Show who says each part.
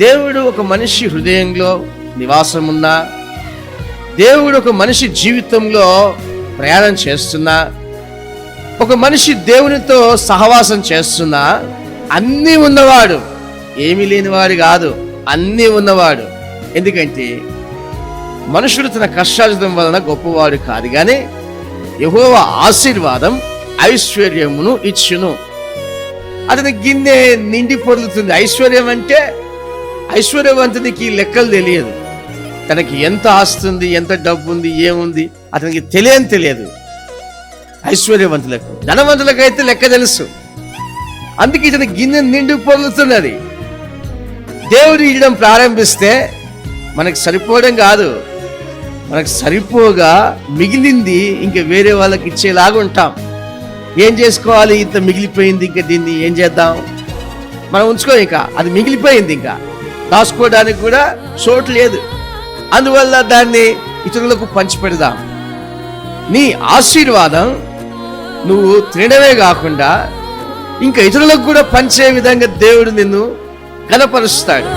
Speaker 1: దేవుడు ఒక మనిషి హృదయంలో నివాసం ఉన్నా దేవుడు ఒక మనిషి జీవితంలో ప్రయాణం చేస్తున్నా ఒక మనిషి దేవునితో సహవాసం చేస్తున్నా అన్నీ ఉన్నవాడు ఏమీ లేనివాడు కాదు అన్నీ ఉన్నవాడు. ఎందుకంటే మనుషుడు తన కష్టార్జితం వలన గొప్పవాడు కాదు కానీ యహోవ ఆశీర్వాదం ఐశ్వర్యమును ఇచ్చును. అతని గిన్నె నిండి పొరులుతుంది. ఐశ్వర్యం అంటే ఐశ్వర్యవంతునికి లెక్కలు తెలియదు. తనకి ఎంత ఆస్తుంది ఎంత డబ్బు ఉంది ఏముంది అతనికి తెలియని తెలియదు. ఐశ్వర్యవంతులకు ధనవంతులకైతే లెక్క తెలుసు. అందుకే ఇతని గిన్నె నిండి పొందుతున్నది దేవుడు ఇవ్వడం ప్రారంభిస్తే మనకు సరిపోవడం కాదు. మనకు సరిపోగా మిగిలింది ఇంకా వేరే వాళ్ళకి ఇచ్చేలాగా ఉంటాం. ఏం చేసుకోవాలి? ఇంత మిగిలిపోయింది ఇంకా దీన్ని ఏం చేద్దాం? మనం ఉంచుకో ఇంకా అది మిగిలిపోయింది ఇంకా. దాచుకోవడానికి కూడా చోటు లేదు. అందువల్ల దాన్ని ఇతరులకు పంచిపెడదాం. నీ ఆశీర్వాదం నువ్వు తినడమే కాకుండా ఇంకా ఇతరులకు కూడా పంచే విధంగా దేవుడు నిన్ను కనపరుస్తాడు.